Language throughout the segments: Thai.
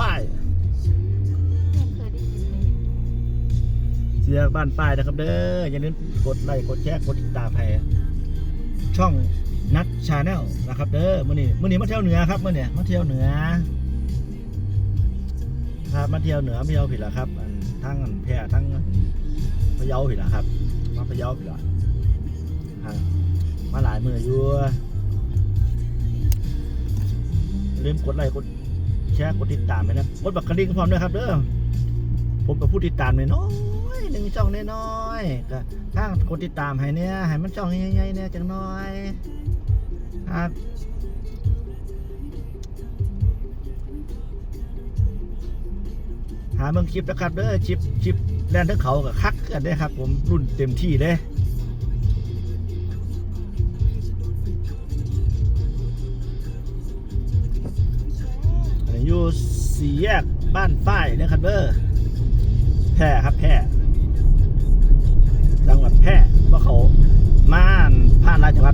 ป้ายเคยเสียบ้านป้ายนะครับเด้ออย่าลืมกดไลค์กดแชร์กดติดตามให้ช่องนัดชาแนลนะครับเด้อมื้อนี้มื้อนี้มาเที่ยวเหนือครับมื้อนี้มาเที่ยวเหนือครับมาเที่ยวเหนือมาเที่ยวผิดละครับอันทั้งอันแพร่ทั้งพะเยาผิดละครับ มาพะเยาผิดละมาหลายมืออยู่อย่าลืมกดไลค์กด แชร์กดติดตามไปนะกดบักกระดิ่งพร้อมด้วยครับเด้อผมกับผู้ติดตามน้อยหนึ่งช่องน้อยๆก็ทางกดติดตามให้เนี่ยให้มันช่องใหญ่ๆเนี่ยจังน้อยครับหาเมืองคลิปนะครับเด้อคลิปคลิปแลนทั้งเขากับคักกันได้ครับ ผมรุ่นเต็มที่เลย อยู่สี่แยกบ้านฝ้ายนะครับเด้อแพร่ครับแพร่จังหวัดแพร่ว่าเขาม่านผ่านหลายจังหวัดก็ได้เขาจังหวัด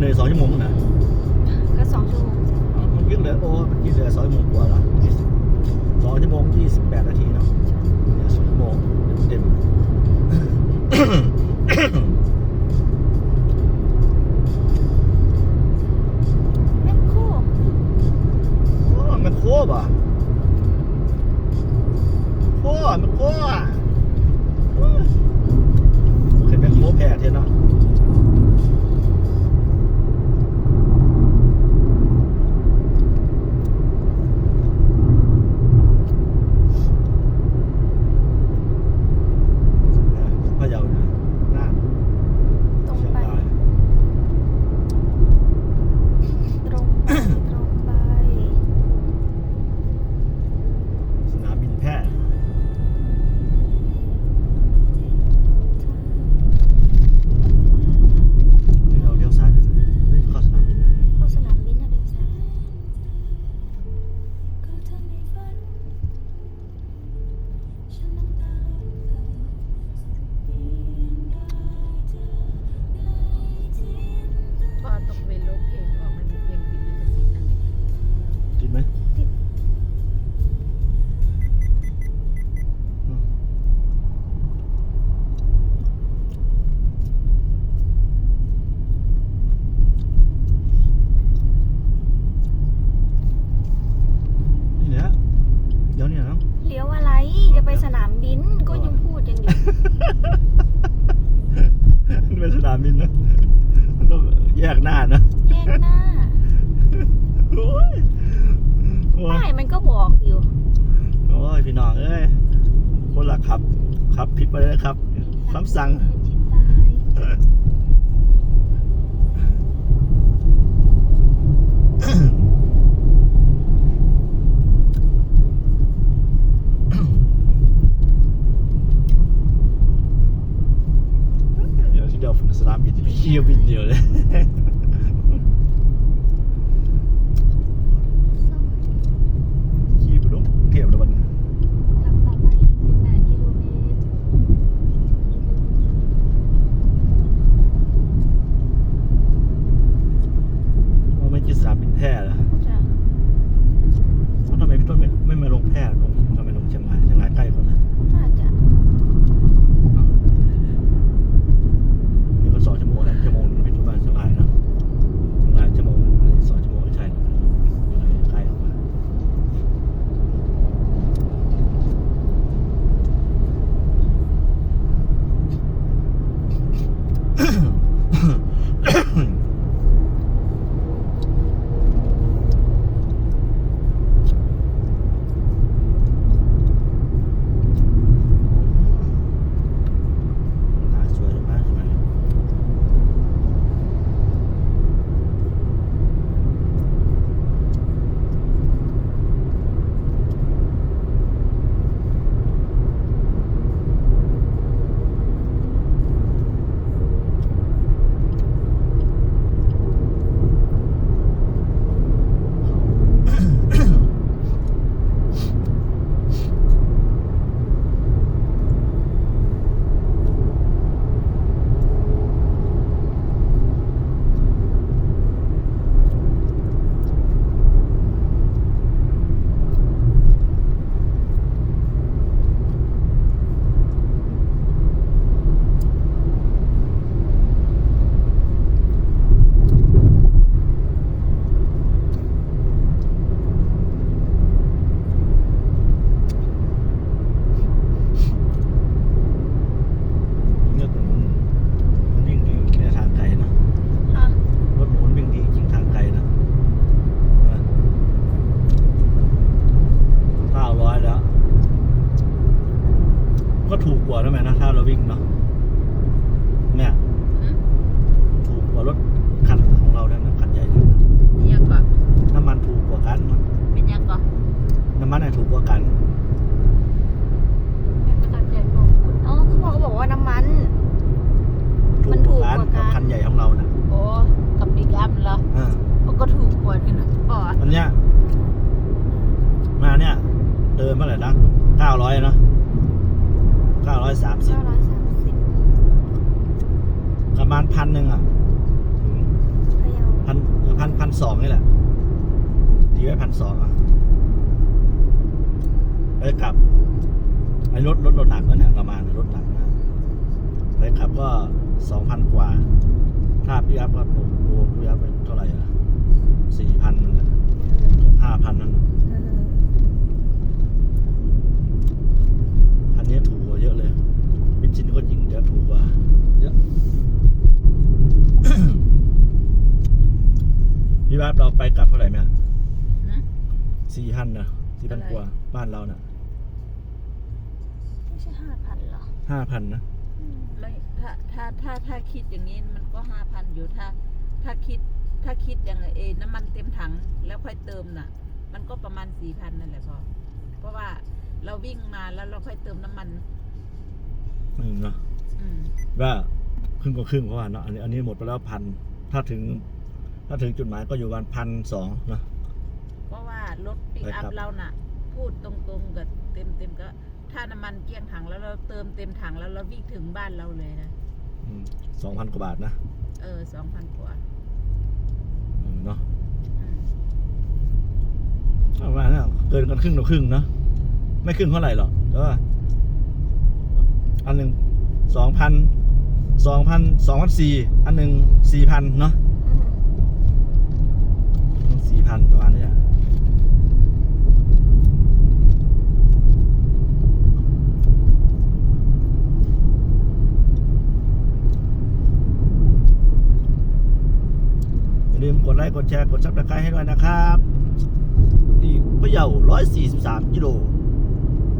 เหนื่อยสองชั่วโมงนะก็สองชั่วโมงมันวิ่งเหลือโอ้มันกี่เหลือสองชั่วโมงกว่าละสองชั่วโมงยี่สิบแปดนาทีเนาะสองชั่วโมงเต็มนโคบโอ้มันโคบอะโคมันโคอะขึ้นเป็นโคแผ่เท่านั้นามินนะมันต้อแยกหน้านะแยกหน้าโอ้ยโอ้มันก็บอกอยู่ โอ้ยพี่น้องเอ้ยคนละขับขับผิดไปเลยครับคำสั่ง ชิดซ้าย กว่าด้วยไหมนะถ้าเราวิ่งเนาะเนี่ยถูกกว่ารถคันของเราเนี่ยนะคันใหญ่เนี่ยังก่อน้ำมันถูกกว่ากันมันเป็นยังก่อนน้ำมันเนี่ยถูกกว่ากัน กลับก็สองพันกว่า ถ้าพี่อัพก็โอ้โหพี่อัพไปเท่าไหร่อะสี่พันนั่นแหละห้าพันนั่นน่ะเอออันนี้ถูกกว่าเยอะเลยเบนซินก็ยิ่งจะถูกกว่าเยอะพี่วัดเราไปกลับเท่าไหร่แม่นะสี่พันนะสี่พันเท่าไหร่กว่าบ้านเราน่ะ ไม่ใช่ห้าพันเหรอห้าพันนะอืม ไม่ถ้าถ้าถ้าถ้าคิดอย่างนี้มันก็ห้าพันอยู่ถ้า ถ้าคิดถ้าคิดอย่างเอน้ำมันเต็มถังแล้วค่อยเติมน่ะ มันก็ประมาณสี่พันนั่นแหละพอเพราะว่าเราวิ่งมาแล้วเราค่อยเติมน้ำมันอืมเนาะอืมว่าครึ่งก็ครึ่งเพราะว่าเนาะอันนี้อันนี้หมดไปแล้วพันถ้าถึง ถ้าถึงจุดหมายก็อยู่วันพันสองเนาะ เพราะว่ารถปิกไปอัครัพบเราน่ะ พูดตรงๆกับเต็มเต็มๆก็ ถ้าน้ำมันเกลี้ยงถังแล้วเราเติมเต็มถังแล้วเราวิ่งถึงบ้านเราเลยนะ สองพันกว่าบาทนะเออสองพันกว่าอืมเนาะอืมประมาณนั้นเกินกันครึ่งต่อครึ่งเนาะไม่ครึ่งเท่าไหร่หรอกแต่ว่าอันหนึ่งสองพันสองพันสองพันสี่อันหนึ่งสี่พันเนาะอืมสี่พันประมาณนี้อะอย่าลืม กดแชร์ กดซับสไครต์ให้ด้วยนะครับที่พะเยา143กิโล